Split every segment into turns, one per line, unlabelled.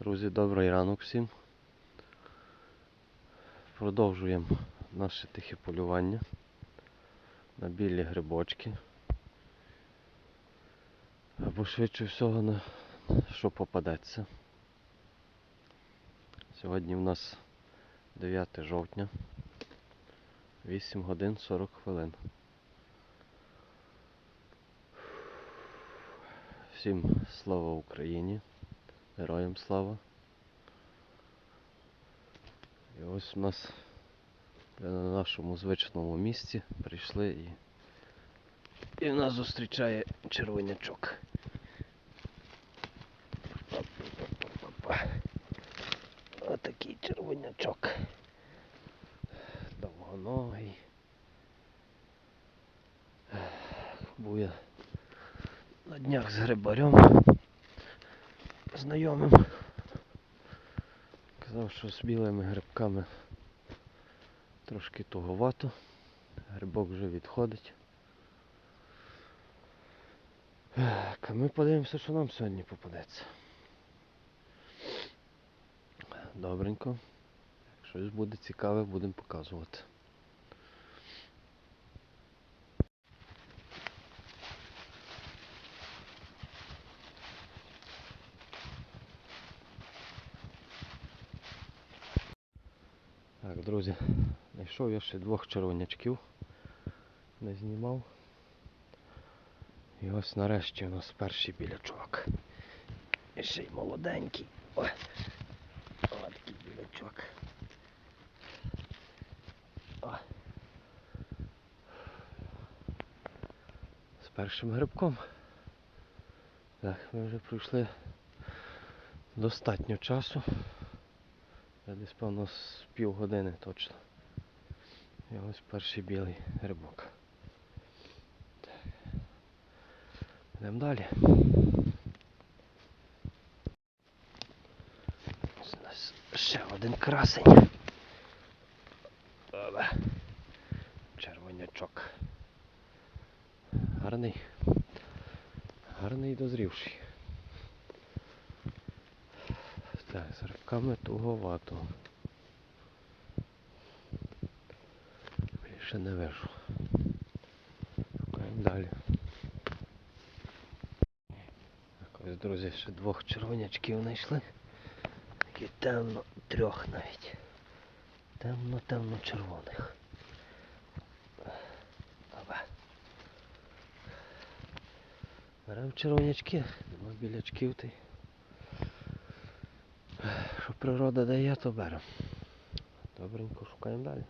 Друзі, добрий ранок всім. Продовжуємо наше тихе полювання на білі грибочки. Або швидше всього на що попадеться. Сьогодні в нас 9 жовтня, 8 годин 40 хвилин. Всім слава Україні! Героям слава! І ось у нас на нашому звичному місці прийшли і, і нас зустрічає червонячок. Отакий червонячок. Довгоногий. Був я на днях з грибарем знайомим. Казав, що з білими грибками трошки туговато. Грибок вже відходить. Ми подивимося, що нам сьогодні попадеться. Добренько. Щось буде цікаве, будемо показувати. Так, друзі, знайшов я ще двох червонячків. Не знімав. І ось нарешті у нас перший білячок. І ще й молоденький. Ось такий білячок. О. З першим грибком. Так, ми вже пройшли достатньо часу. Я десь певно з півгодини точно. І ось перший білий грибок. Так. Йдемо далі. Ось у нас ще один красень. Червонячок. Гарний. Гарний і дозрівший. Так, з рибками туговато. Більше не вижу. Шукаємо далі. Так, ось, друзі, ще двох червонячків знайшли. Такі темно, трьох навіть. Темно-темно червоних. Беремо червонячки, нема білячків ти. Природа дає, то беремо. Добренько шукаємо далі.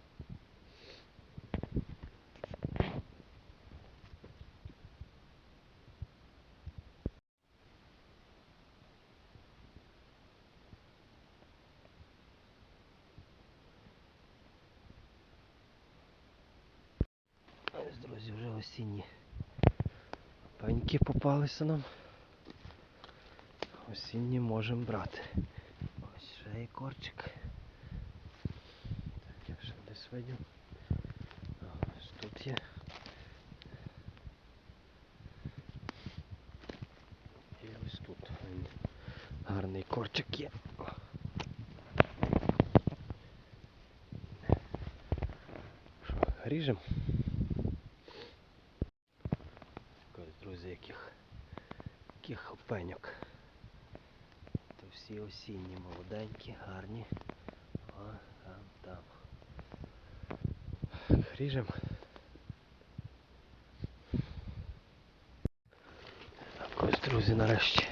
Ось, друзі, вже осінні пеньки попалися нам. Осінні можемо брати. Є корчик. Так, я ще десь видів. Ось тут є. І ось тут гарний корчик є. Що, ріжемо? Друзі, яких, яких опеньок. Всі осінні, молоденькі, гарні. О, там, там. Ріжем. Так, ось, друзі, нарешті.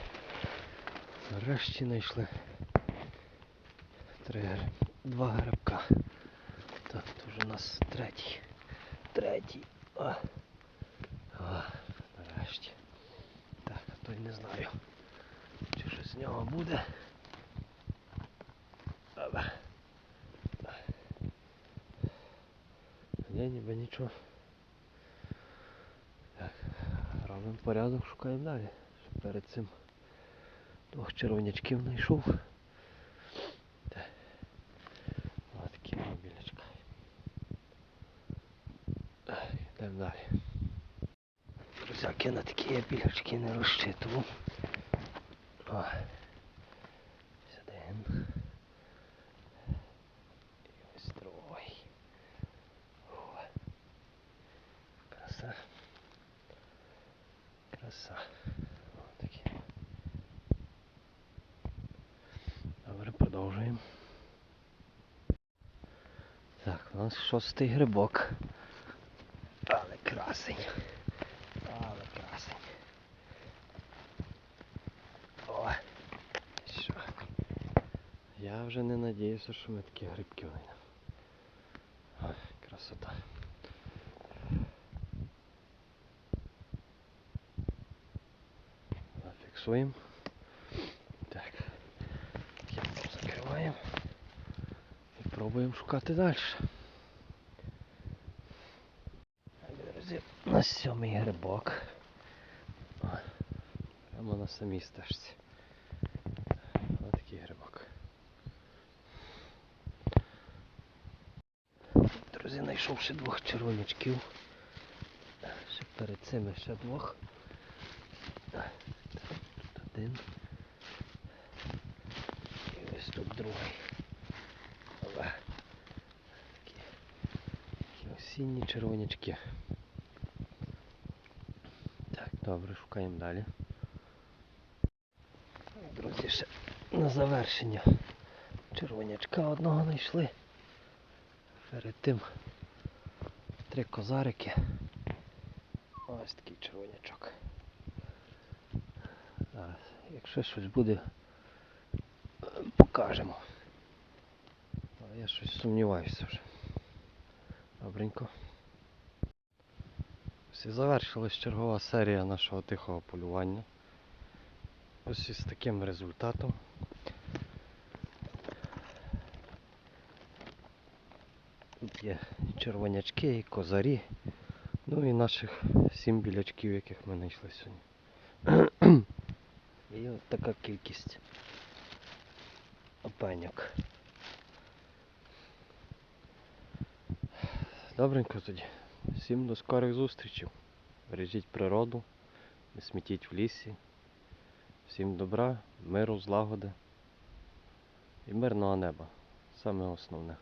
Нарешті знайшли три два грибка. Так, тут вже у нас третій. Третій. О. О, нарешті. Так, а то й не знаю. Чи щось з нього буде. Ні, ніби нічого. Так, робимо порядок, шукаємо далі. Щоб перед цим двох червонячків знайшов. Ось такі два білячка. Йдемо далі. Друзяки, на такі я білячки не розчитував. краса. Отакі. Добре, продовжуємо. Так, у нас шостий грибок. Але красень. Але красень. О! Я вже не надіюся, що ми такі грибки вийдемо. Красота. Фіксуємо. Так. Закриваємо. І пробуємо шукати далі. Друзі, на сьомий грибок. Прямо на самій стежці. Ось такий грибок. Друзі, знайшов ще двох червонячків. Ще перед цими ще двох. Один. І ось тут другий. Ова. Такі, такі осінні червонячки. Так, добре, шукаємо далі. Друзі, ще на завершення червонячка одного знайшли. Перед тим три козарики. Ось такий червонячок. Зараз, якщо щось буде, покажемо. Але я щось сумніваюся вже. Добренько. Ось і завершилась чергова серія нашого тихого полювання. Ось із таким результатом. Тут є червонячки, і козарі, ну і наших сім білячків, яких ми знайшли сьогодні. І така кількість опеньок. Добренько тоді. Всім до скорих зустрічей. Бережіть природу, не смітіть в лісі. Всім добра, миру, злагоди і мирного неба. Саме основне.